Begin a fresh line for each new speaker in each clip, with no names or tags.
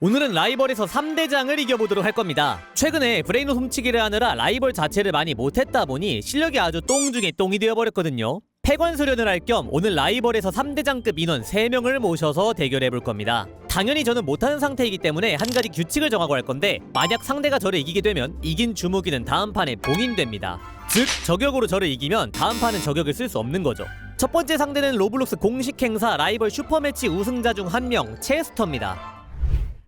오늘은 라이벌에서 3대장을 이겨보도록 할 겁니다. 최근에 브레인로 훔치기를 하느라 라이벌 자체를 많이 못했다 보니 실력이 아주 똥 중에 똥이 되어버렸거든요. 폐관 수련을 할 겸 오늘 라이벌에서 3대장급 인원 3명을 모셔서 대결해볼 겁니다. 당연히 저는 못하는 상태이기 때문에 한 가지 규칙을 정하고 할 건데 만약 상대가 저를 이기게 되면 이긴 주무기는 다음 판에 봉인됩니다. 즉 저격으로 저를 이기면 다음 판은 저격을 쓸 수 없는 거죠. 첫 번째 상대는 로블록스 공식 행사 라이벌 슈퍼매치 우승자 중 한 명 체스터입니다.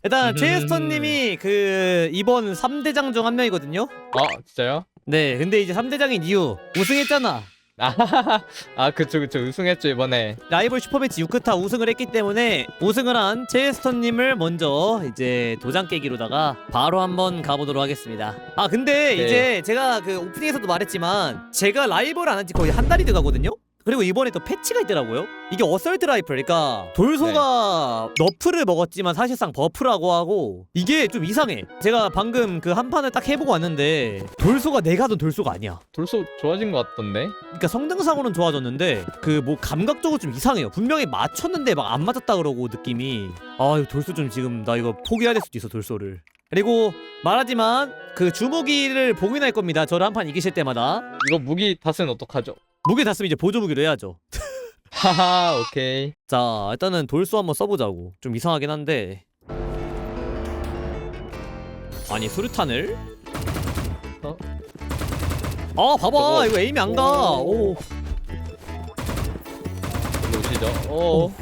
일단
음.
체스터님이 그 이번 3대장 중 한 명이거든요.
아 진짜요?
네, 근데 이제 3대장인 이유 우승했잖아.
아, 아 그쵸 그쵸 우승했죠 이번에
라이벌 슈퍼매치 6크타 우승을 했기 때문에 우승을 한 체스터님을 먼저 이제 도장 깨기로다가 바로 한번 가보도록 하겠습니다. 아 근데
네.
이제 제가 그 오프닝에서도 말했지만 제가 라이벌 안 한 지 거의 한 달이 돼가거든요. 그리고 이번에 또 패치가 있더라고요. 이게 어설트 라이플, 그러니까 돌소가 너프를 먹었지만 사실상 버프라고 하고 이게 좀 이상해. 제가 방금 그 한 판을 딱 해보고 왔는데 돌소가 내가 하던 돌소가 아니야.
돌소 좋아진 것 같던데
그러니까 성능상으로는 좋아졌는데 그 뭐 감각적으로 좀 이상해요. 분명히 맞췄는데 막 안 맞았다 그러고 느낌이 아 이거 돌소 좀 지금 나 이거 포기해야 될 수도 있어 돌소를. 그리고 말하지만 그 주무기를 봉인할 겁니다. 저를 한 판 이기실 때마다
이거 무기 탓은 어떡하죠?
무기 다 쓰면 이제 보조 무기로 해야죠.
하하 오케이
자 일단은 돌소 한번 써보자고. 좀 이상하긴 한데 아니 수류탄을?
어?
아 봐봐
저거-
이거 에임이 안 가. 오.
일로 오시죠 어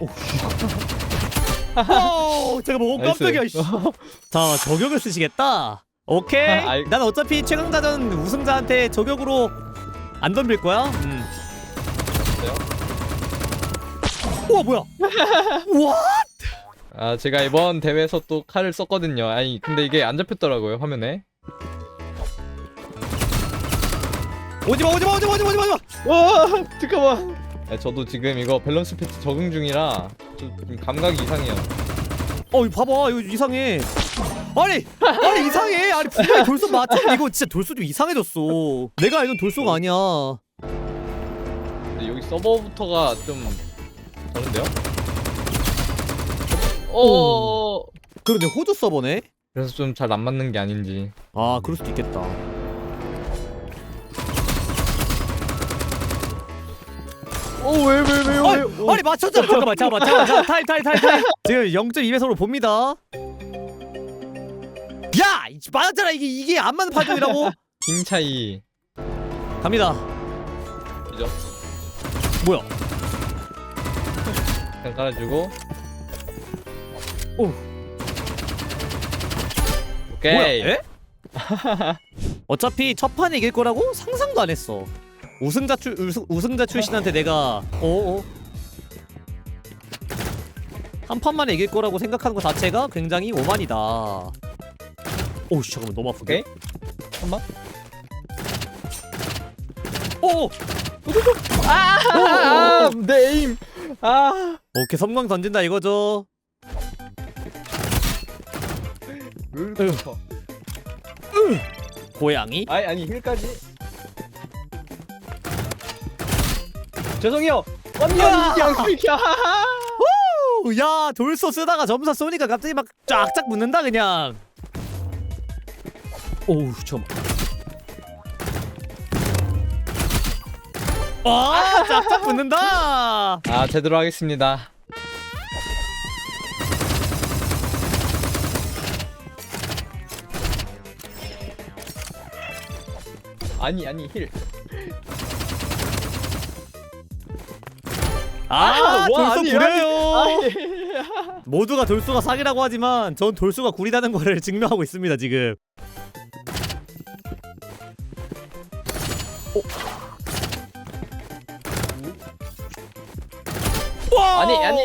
오, 제가 뭐
나이스.
깜짝이야. 씨. 자 저격을 쓰시겠다. 오케이.
아, 아이-
난 어차피 최강자전 우승자한테 저격으로 안 덤빌 거야. 음. 우와 뭐야? 우와.
아 제가 이번 대회에서 또 칼을 썼거든요 아니 근데 이게 안 잡혔더라고요 화면에
오지마 오지마 오지마 오지마 오지마.
와 잠깐만 아, 저도 지금 이거 밸런스 패치 적응 중이라 좀 감각이 이상해요
어 이거 봐봐 이거 이상해. 아니 아니 이상해. 아니 분명히 돌소 맞췄는데 이거 진짜 돌소 좀 이상해졌어. 내가 알던 돌소가 아니야.
근데 여기 서버부터가 좀 다른데요? 어
그런데 호주 서버네.
그래서 좀 잘 안 맞는 게 아닌지
아 그럴 수도 있겠다.
어왜 왜 왜
아니, 아니 맞췄잖아. 잠깐만 잠깐만 잠깐만 잠깐만 타임 타임 타임 타임. 지금 0.2배속으로 봅니다. 야 이- 맞았잖아 이게 이게 안 맞는 판정이라고.
힘 차이
갑니다.
그죠?
뭐야?
그냥 깔아주고
오.
오케이
뭐야? 에? 어차피 첫 판에 이길 거라고 상상도 안 했어. 우승자 출 우승, 우승자 출신한테 내가 어어 한 판만에 이길 거라고 생각하는 것 자체가 굉장히 오만이다. 오우 씨, 잠깐만 너무 아픈데.
오케이. 한번
오!
아 내 에임. 아.
오케이 섬광 던진다 이거죠. 고양이?
아니 아니 힐까지. 죄송해요. 언니
야!
언니 그냥 그냥
오, 야 돌소 쓰다가 점사 쏘니까 갑자기 막 쫙쫙 붙는다 그냥. 오우 잠깐. 아 쫙쫙 붙는다.
아 제대로 하겠습니다 아니 아니 힐
아,
와,
돌소
아니,
구려요. 모두가 돌소가 사기라고 하지만 전 돌소가 구리다는 거를 증명하고 있습니다 지금.
아니 아니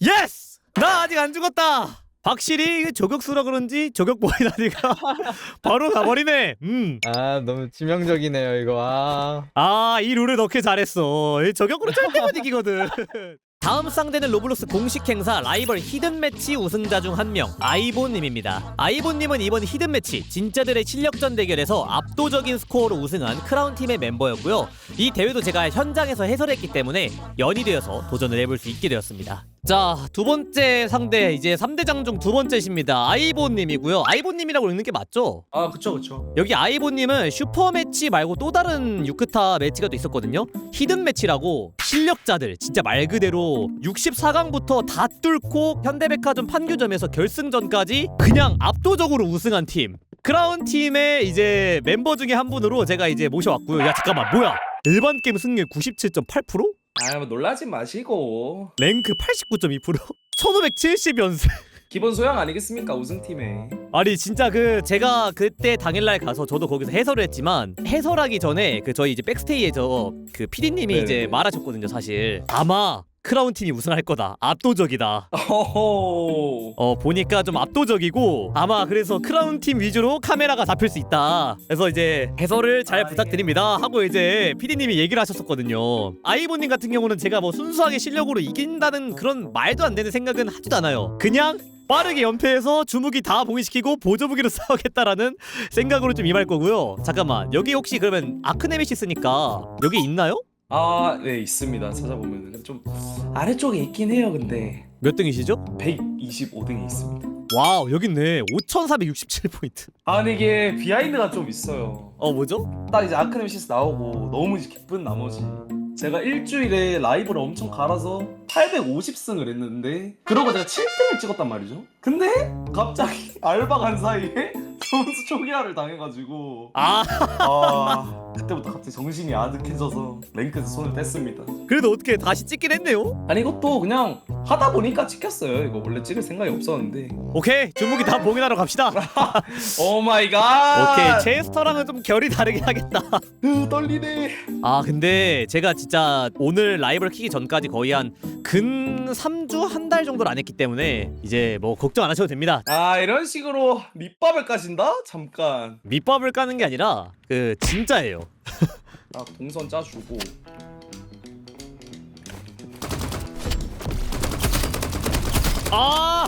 예스! 나 아직 안 죽었다. 확실히 저격수라 그런지 저격 보이다니가 바로 가버리네. 음.
아 너무 치명적이네요 이거 아
아, 이 룰을 넣길 잘했어. 이 저격으로 절대 못 이기거든. 다음 상대는 로블록스 공식 행사 라이벌 히든 매치 우승자 중 한 명 아이보님입니다. 아이보님은 이번 히든 매치 진짜들의 실력전 대결에서 압도적인 스코어로 우승한 크라운 팀의 멤버였고요. 이 대회도 제가 현장에서 해설했기 때문에 연이 되어서 도전을 해볼 수 있게 되었습니다. 자, 두 번째 상대 이제 3대장 중 두 번째십니다. 아이보 님이고요. 아이보 님이라고 읽는 게 맞죠?
아 그쵸 그쵸
여기 아이보 님은 슈퍼 매치 말고 또 다른 유크타 매치가 또 있었거든요. 히든 매치라고 실력자들 진짜 말 그대로 64강부터 다 뚫고 현대백화점 판교점에서 결승전까지 그냥 압도적으로 우승한 팀. 크라운 팀의 이제 멤버 중에 한 분으로 제가 이제 모셔왔고요. 야 잠깐만 뭐야? 일반 게임 승률 97.8%?
아뭐 놀라지 마시고
랭크 89.2%? 1570연승.
기본 소양 아니겠습니까 우승팀에
아니 진짜 그 제가 그때 당일날 가서 저도 거기서 해설을 했지만 해설하기 전에 그 저희 이제 백스테이에서 그 PD님이
네네.
이제 말하셨거든요 사실 아마 크라운 팀이 우승할 거다. 압도적이다.
어허.
어 보니까 좀 압도적이고 아마 그래서 크라운 팀 위주로 카메라가 잡힐 수 있다. 그래서 이제 해설을 잘
아,
부탁드립니다 하고 이제 PD님이 얘기를 하셨었거든요. 아이보님 같은 경우는 제가 뭐 순수하게 실력으로 이긴다는 그런 말도 안 되는 생각은 하지도 않아요. 그냥 빠르게 연패해서 주무기 다 봉인시키고 보조무기로 싸우겠다라는 생각으로 좀 임할 거고요. 잠깐만 여기 혹시 그러면 아크네미시스니까 여기 있나요?
아 네 있습니다. 찾아보면 좀 아래쪽에 있긴 해요 근데.
몇 등이시죠?
125등에 있습니다.
와우 여기 있네. 5467포인트.
아니 이게 비하인드가 좀 있어요.
어 뭐죠?
딱 이제 아크네미시스 나오고 너무 기쁜 나머지. 제가 일주일에 라이브를 엄청 갈아서 850승을 했는데 그러고 제가 7등을 찍었단 말이죠. 근데 갑자기 알바 간 사이에 점수 초기화를 당해가지고.
아.
아 그때부터 갑자기 정신이 아득해져서 랭크에서 손을 뺐습니다.
그래도 어떻게 다시 찍긴 했네요?
아니 이것도 그냥 하다 보니까 찍혔어요. 이거 원래 찍을 생각이 없었는데.
오케이 주무기 다 봉인하러 갑시다.
오 마이 갓!
오케이 제스터랑은 좀 결이 다르긴 하겠다.
으, 떨리네.
아 근데 제가 진짜 오늘 라이브를 키기 전까지 거의 한 근 3주 한 달 정도를 안 했기 때문에 이제 뭐 걱정 안 하셔도 됩니다.
아 이런 식으로 밑밥을 까신다? 잠깐.
밑밥을 까는 게 아니라 그 진짜예요.
아 동선 짜주고.
아!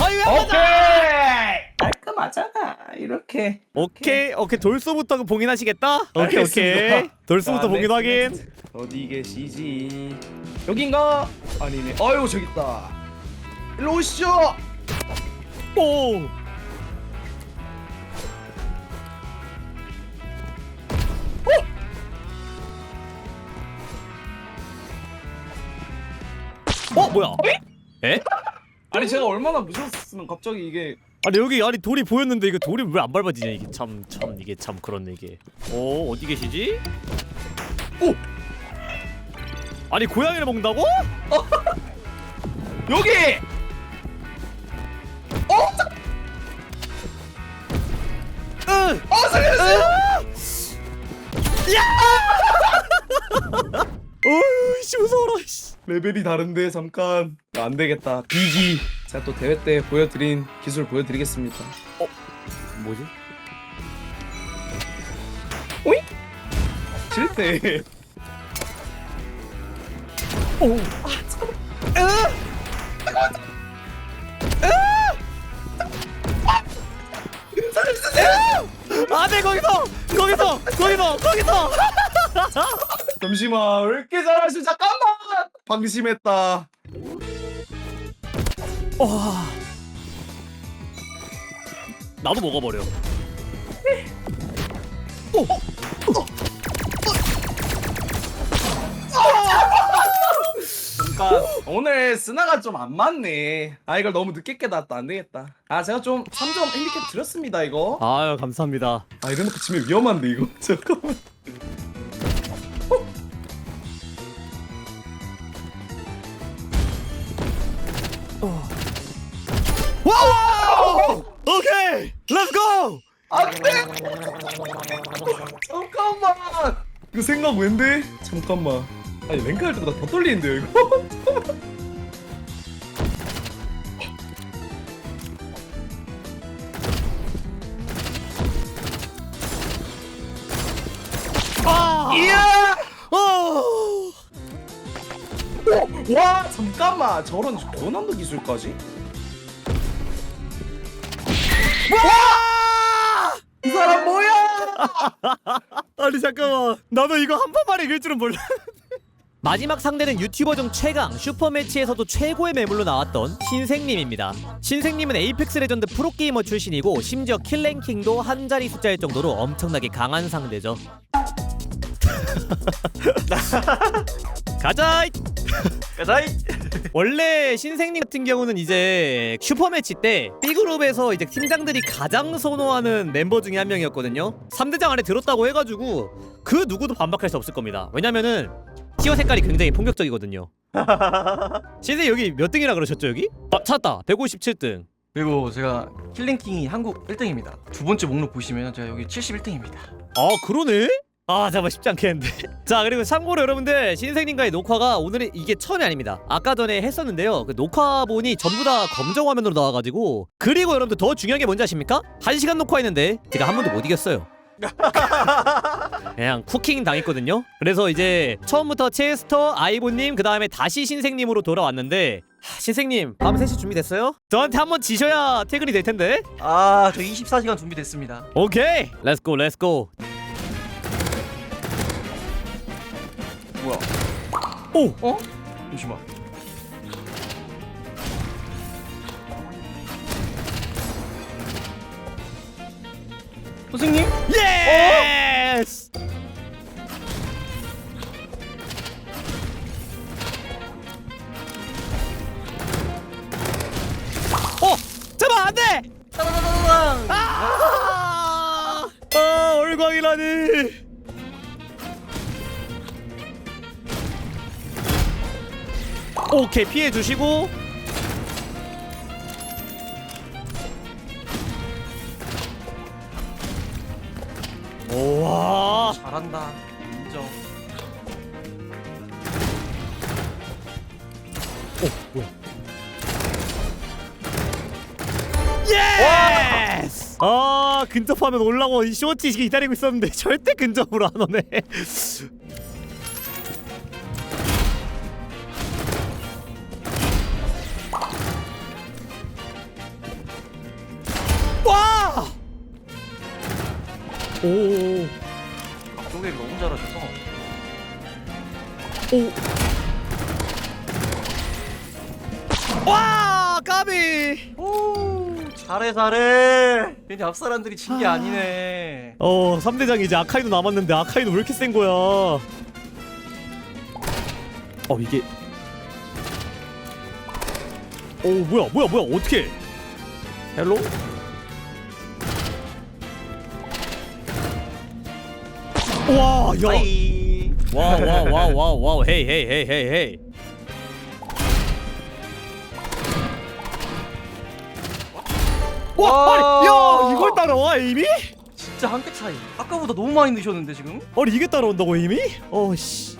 왜
오케이! 깔끔하잖아. 이렇게.
오케이. 오케이. 돌소부터 봉인하시겠다? 오케이
알겠습니다.
오케이 돌소부터
자,
봉인
넥스트,
확인.
어디 계시지? 여긴가? 아니네. 아유 저기 있다. 일로 오시죠!
오 어 뭐야? 에?
아니 제가 얼마나 무서웠으면 갑자기 이게
아니 여기 아니 돌이 보였는데 이거 돌이 왜 안 밟아지냐 이게 참 참 이게 참 그렇네 이게. 어 어디 계시지? 오. 아니 고양이를 먹는다고?
여기
응.
어 살려주세요
어
레벨이 다른데 잠깐 아, 안 되겠다 비기 제가 또 대회 때 보여드린 기술 보여드리겠습니다
뭐지?
실패
오. 안돼 거기서 거기서 거기서 거기서.
잠시만 왜 이렇게 잘하시 잠깐만! 방심했다.
와. 나도 먹어버려. 오.
잠깐 오늘 스나가 좀 안 맞네. 아 이걸 너무 늦게 깨닫다. 안 되겠다. 아 제가 좀 3점 핸디캡 드렸습니다 이거.
아유 감사합니다.
아 이래놓고 치면 위험한데 이거. 잠깐만
렛츠 고!
안돼 잠깐만 이거 생각 왠데? 잠깐만 아니 랭크 할 때보다 더 떨리는데요 이거?
아!
이야
어!
와 잠깐만 저런 고난도 기술까지?
와! 아니 잠깐만, 나도 이거 한 번만에 이길 줄은 몰라. 마지막 상대는 유튜버 중 최강 슈퍼매치에서도 최고의 매물로 나왔던 신생님입니다. 신생님은 에이펙스 레전드 프로게이머 출신이고 심지어 킬랭킹도 한 자리 숫자일 정도로 엄청나게 강한 상대죠. 가자!
가자이.
원래 신생님 같은 경우는 이제 슈퍼매치 때 B그룹에서 이제 팀장들이 가장 선호하는 멤버 중에 한 명이었거든요 3대장 안에 들었다고 해가지고 그 누구도 반박할 수 없을 겁니다 왜냐면은 티어 색깔이 굉장히 폭력적이거든요 신생 여기 몇 등이라 그러셨죠 여기? 아 찾았다 157등
그리고 제가 킬링킹이 한국 1등입니다. 두 번째 목록 보시면 제가 여기 71등입니다.
아 그러네? 아 잠깐 쉽지 않겠는데. 자 그리고 참고로 여러분들 신생님과의 녹화가 오늘은 이게 처음이 아닙니다. 아까 전에 했었는데요. 그 녹화본이 전부 다 검정 화면으로 나와가지고 그리고 여러분들 더 중요한 게 뭔지 아십니까? 한 시간 녹화했는데 제가 한 번도 못 이겼어요. 그냥 쿠킹 당했거든요. 그래서 이제 처음부터 체스터 아이보님 그 다음에 다시 신생님으로 돌아왔는데 하, 신생님 밤 3시 준비됐어요? 저한테 한번 지셔야 퇴근이 될 텐데.
아, 저 24시간 준비됐습니다.
오케이 렛츠고 렛츠고 오!
어? 잠시만. 선생님?
예 오케이, 피해 주시고 오와.
잘한다. 인정.
예스! 아 근접하면 올라고 이 쇼티 기다리고 있었는데 절대 근접으로 안 오네. 오.
쪽에 너무 잘하셔서.
오. 와 까비.
오, 잘해 잘해. 괜히 앞 사람들이 진게 아니네.
어 3대장 이제 아카이도 남았는데 아카이도 왜 이렇게 센 거야? 어 이게 오 뭐야 뭐야 뭐야 어떻게? 헬로? 와, 야.
아이.
와, 와, 와, 와, 와, 헤이, 헤이, 헤이, 헤이, 헤이. 와,
와.
아니, 야, 이걸 따라와, 이미?
진짜 한 끗 차이. 아까보다 너무 많이 넣으셨는데 지금?
아니, 이게 따라온다고, 이미? 어, 씨.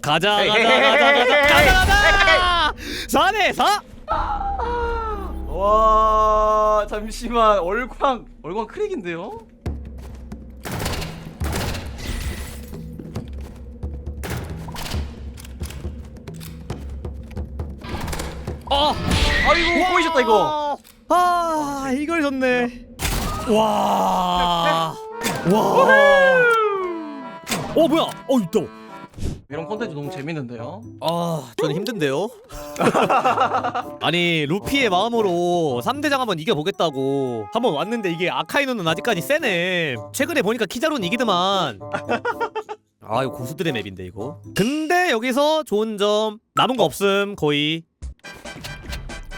가자, 가자, 가자, 가자, 가자, 가자! 4대 4?
와 잠시만 얼광 얼광 크랙인데요?
아!
아이고 꼬이셨다 이거.
아 이걸 졌네. 와. 와. 어 뭐야? 어 있다.
이런 컨텐츠 너무 재밌는데요.
아 저는 힘든데요. 아니 루피의 마음으로 3대장 한번 이겨보겠다고 한번 왔는데 이게 아카이노는 아직까지 세네. 최근에 보니까 키자로는 이기더만. 아 이거 고수들의 맵인데 이거. 근데 여기서 좋은 점 남은 거 없음 거의.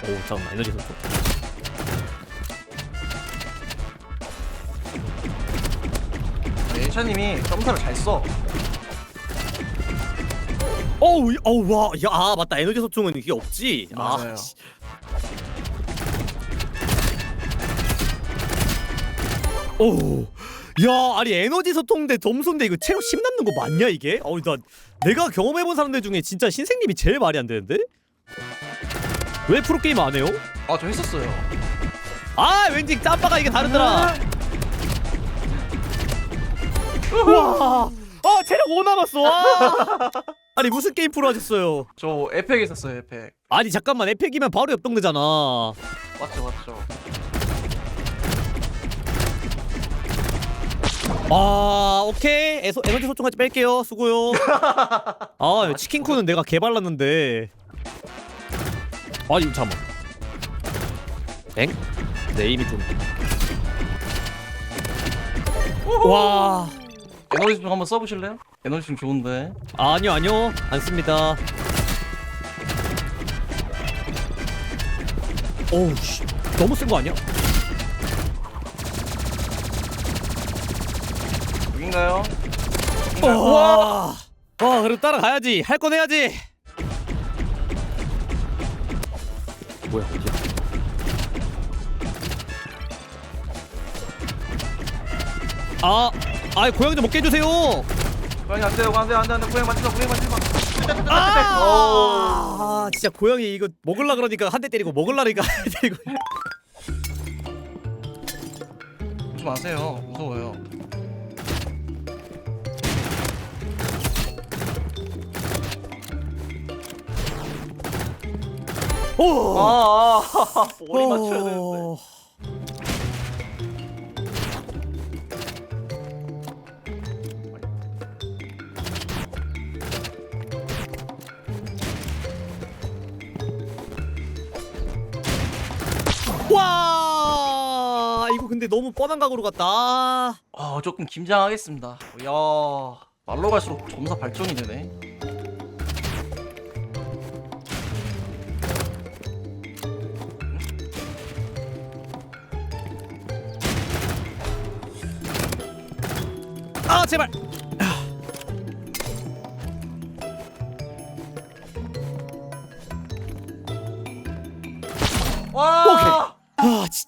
오 잠깐만 에너지 소총.
예찬님이 점사를 잘 써.
어우, 이- 어우, 와, 야, 아, 맞다. 에너지 소총은 이게 없지.
맞아요.
아, 씨. 어우, 야, 아니 에너지 소총대 점수인데 이거 체력 10 남는 거 맞냐 이게? 어우, 나 내가 경험해본 사람들 중에 진짜 신생님이 제일 말이 안 되는데? 왜 프로 게임 안 해요?
아 저 했었어요.
아, 왠지 짬바가 이게 다르더라. 와, 아, 체력 5 남았어. 와. 아니 무슨 게임 프로 하셨어요?
저 에펙 했었어요 에펙.
아니 잠깐만 에펙이면 바로 옆동대잖아.
맞죠 맞죠.
아 오케이 에소, 에너지 소총까지 뺄게요 수고요 아 치킨코는 내가 개발랐는데 아 이거 잠깐만 엥? 내 이미 좀와
에너지 좀 한번 써보실래요? 에너지 좀 좋은데.
아니요 아니요. 안 씁니다. 오우 씨. 너무 쓴거 아니야?
여긴가요?
와, 와 그래도 따라가야지. 할 건 해야지. 뭐야 어디야 아, 아이 고양 좀 먹게 해주세요.
고양이 안 돼요, 안 돼, 안 돼, 안 돼. 고양이 만지마, 고양이 만지마.
아, 진짜 고양이 이거 먹을라 그러니까 한 대 때리고 먹을라니까 한 대 때리고.
좀 마세요. 무서워요.
오,
아, 아, 머리 맞춰야 되는데.
오. 와 이거 근데 너무 뻔한 각오로 갔다 아,
아, 조금 긴장하겠습니다. 이야, 말로 갈수록 점사 발전이 되네.
아 제발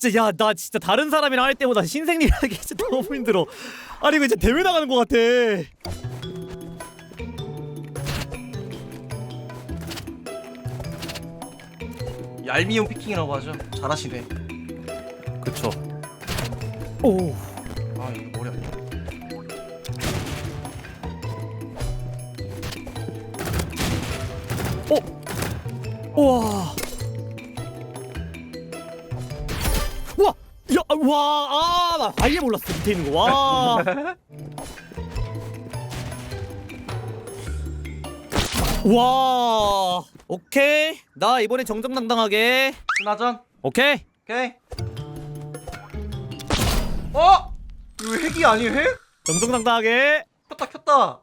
진짜 야 나 진짜 다른 사람이랑 할 때보다 신생님 하기 진짜 너무 힘들어 아니 이거 진짜 대회 나가는 것 같아
얄미운 피킹이라고 하죠. 잘하시네.
그쵸 오
아, 이거 머리 아니야.
우와 우와 와 아 나 아예 몰랐어 밑에 있는 거 와 와 오케이 나 이번에 정정당당하게
스나전.
오케이
오케이. 어? 이거 핵이 아니에요? 핵?
정정당당하게
켰다 켰다.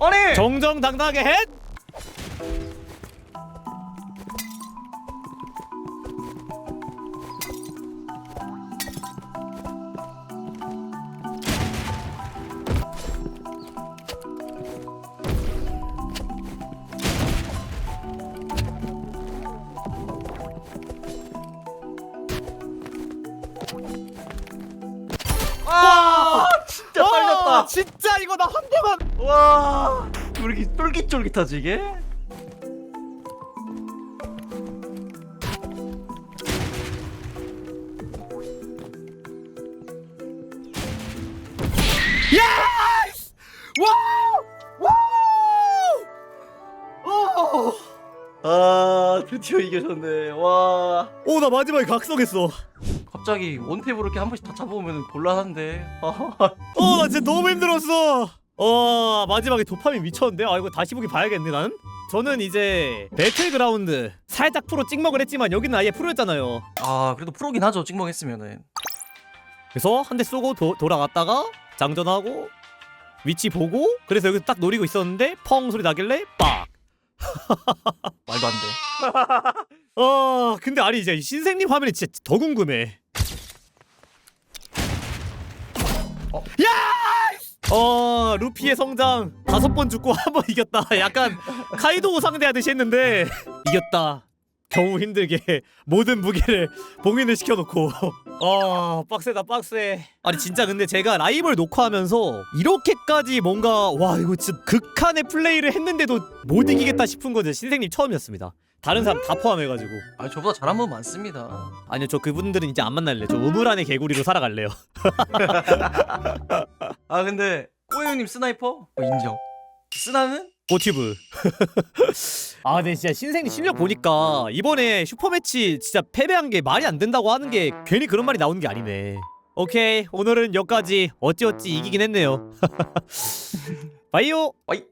아니.
정정당당하게 헷
아, 진짜
아,
빨렸다.
진짜 이거 나 한 대만
와, 왜 이렇게 쫄깃쫄깃하지 이게?
와우 와우
아, 드디어 이겨졌네. 와.
오 나 마지막에 각성했어
갑자기 원탭으로 이렇게 한 번씩 다 잡아보면 곤란한데. 아,
어나 진짜 너무 힘들었어 어 마지막에 도파민 미쳤는데 아 이거 다시 보기 봐야겠네 나는 저는 이제 배틀그라운드 살짝 프로 찍먹을 했지만 여기는 아예 프로였잖아요
아, 그래도 프로긴 하죠. 찍먹했으면은.
그래서 한 대 쏘고 도, 돌아갔다가 장전하고 위치 보고 그래서 여기서 딱 노리고 있었는데 펑 소리 나길래 빡
말도 안 돼.
어 근데 아니 이제 신생님 화면이 진짜 더 궁금해 어? 루피의 성장. 다섯 번 죽고 한 번 이겼다. 약간 카이도 상대하듯이 했는데 이겼다. 겨우 힘들게 모든 무게를 봉인을 시켜놓고. 아 빡세다 빡세. 아니 진짜 근데 제가 라이벌 녹화하면서 이렇게까지 뭔가 와 이거 진짜 극한의 플레이를 했는데도 못 이기겠다 싶은 거는 신생님 처음이었습니다 다른 사람 다 포함해가지고.
아, 저보다 잘한 분 많습니다.
아니요 저 그분들은 이제 안 만날래. 저 우물 안의 개구리로 살아갈래요.
아, 근데 꼬이님 스나이퍼? 어, 인정. 스나는?
고튜브. 아 근데 진짜 신생님 실력 보니까 이번에 슈퍼매치 진짜 패배한 게 말이 안 된다고 하는 게 괜히 그런 말이 나오는 게 아니네. 오케이 오늘은 여기까지. 어찌어찌 이기긴 했네요. 바이오!
빠이